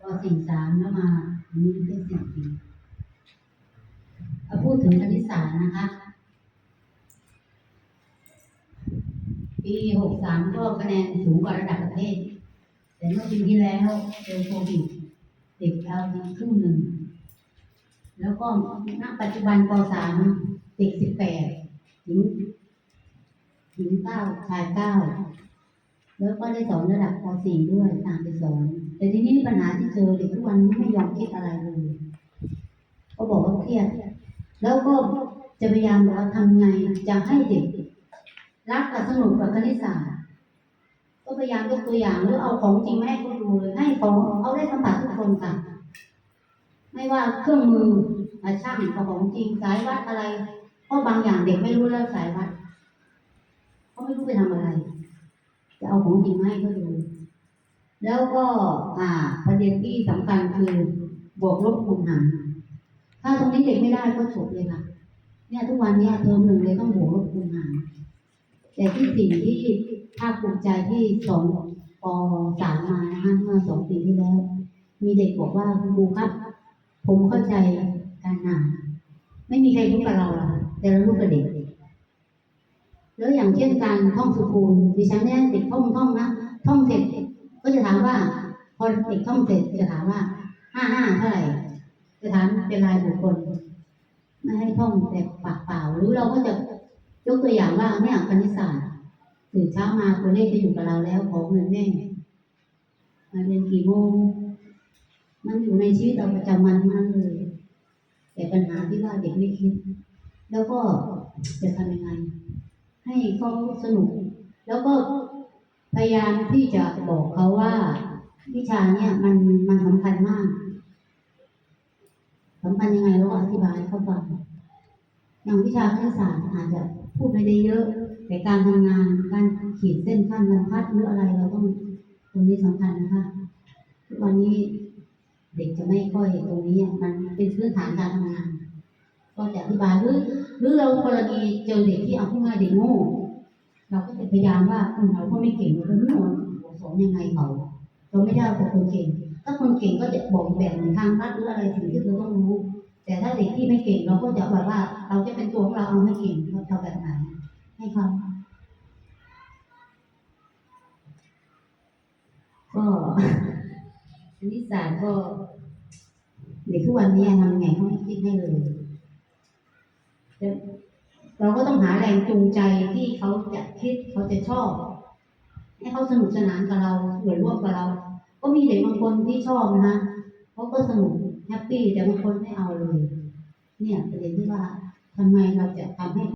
ก็สี่สามแล้วมาอันนี้เป็นสี่ปีเอาพูดถึงคณิตศาสตร์นะคะ ปีหกสามก็คะแนนสูงกว่าระดับประเทศ แต่เมื่อปีที่แล้วเจอโควิดเด็กเราครึ่งหนึ่ง แล้วก็ณปัจจุบันปสามเด็กสิบแปดหญิงหญิงเก้าชายเก้า แล้วก็ได้สอนระดับป .4 ด้วยตามไปสอน แต่ทีนี้ปัญหาที่เจอเด็กทุกวันไม่ยอมคิดอะไรเลยก็บอกว่าเครียด แล้วก็จะพยายามบอกว่าทำไงจะให้เด็ก รักกับสนุกกับคณิตศาสตร์ก็พยายามยกตัวอย่างหรือเอาของจริงมาให้เขาดูเลยให้ของเขาได้สัมผัสทุกคนค่ะ ไม่ว่าเครื่องมืออาช่างกับของจริงสายวัดอะไรเพราะบางอย่างเด็กไม่รู้เรื่องสายวัดเขาไม่รู้ไปทำอะไร เอาของจริงมาให้เขาดูแล้วก็อ่าประเด็นที่สำคัญคือบวกลบคูณหารถ้าตรงนี้เด็กไม่ได้ก็จบเลยค่ะ เนี่ยทุกวันเนี้ยเทอมหนึ่งเลยต้องบวกลบคูณหารแต่ที่สิ่งที่ภาคภูมิใจที่สองปสามมานะคะเมื่อสองปีที่แล้ว มีเด็กบอกว่าคุณครูครับ ผมเข้าใจการอ่านไม่มีใครรู้กับเราหรอกแต่เรารู้กับเด็ก แล้วอย่างเช่นการท่องสุคูณดิฉันเนี่ยเด็กท่องท่องนะท่องเสร็จก็จะถามว่าพอเด็กท่องเสร็จจะถามว่าห้าห้าเท่าไหร่จะถามเป็นรายบุคคลไม่ให้ท่องแต่ปากเปล่า หรือเราก็จะยกตัวอย่างว่าเนี่ยคณิตศาสตร์ตื่นเช้ามาตัวเลขจะอยู่กับเราแล้วขอเงินแม่มาเรียนกี่โมงมันอยู่ในชีวิตเราประจำวันทั้งนั้นเลย แต่ปัญหาที่ว่าเด็กไม่คิด แล้วก็จะทำยังไง ให้เขาสนุก แล้วก็พยายามที่จะบอกเขาว่า วิชาเนี่ยมันมันสำคัญมากสำคัญยังไงเราก็อธิบายเขาฟังอย่างวิชาคณิตศาสตร์อาจจะพูดไม่ได้เยอะ แต่การทำงานการขีดเส้นขั้นบรรทัดหรืออะไรเราต้องตรงนี้สำคัญนะคะทุกวันนี้เด็กจะไม่ค่อยตรงนี้อะมันเป็นพื้นฐานการทำงาน ก็จะอธิบายหรือ หรือเรากรณีเจอเด็กที่เอาพูดง่ายเด็กโง่เราก็จะพยายามว่าเราก็ไม่เก่งเราไม่รู้สอนยังไงเขาเราไม่ได้เอาแต่คนเก่ง ถ้าคนเก่งก็จะบอกแบ่งทางลัดหรืออะไรสิ่งที่เราต้องรู้ แต่ถ้าเด็กที่ไม่เก่งเราก็จะแบบว่า เราจะเป็นตัวของเราเอาไม่เก่งเราทำแบบไหนให้เขาก็คณิตศาสตร์ก็เด็กทุกวันนี้ทำยังไงเขาไม่คิดให้เลย เราก็ต้องหาแรงจูงใจที่เขาจะคิดเขาจะชอบ ให้เขาสนุกสนานกับเราเหมือนร่วมกับเรา ก็มีเด็กบางคนที่ชอบนะคะเขาก็สนุกแฮปปี้แต่บางคนไม่เอาเลย เนี่ยประเด็นที่ว่าทำไมเราจะทำให้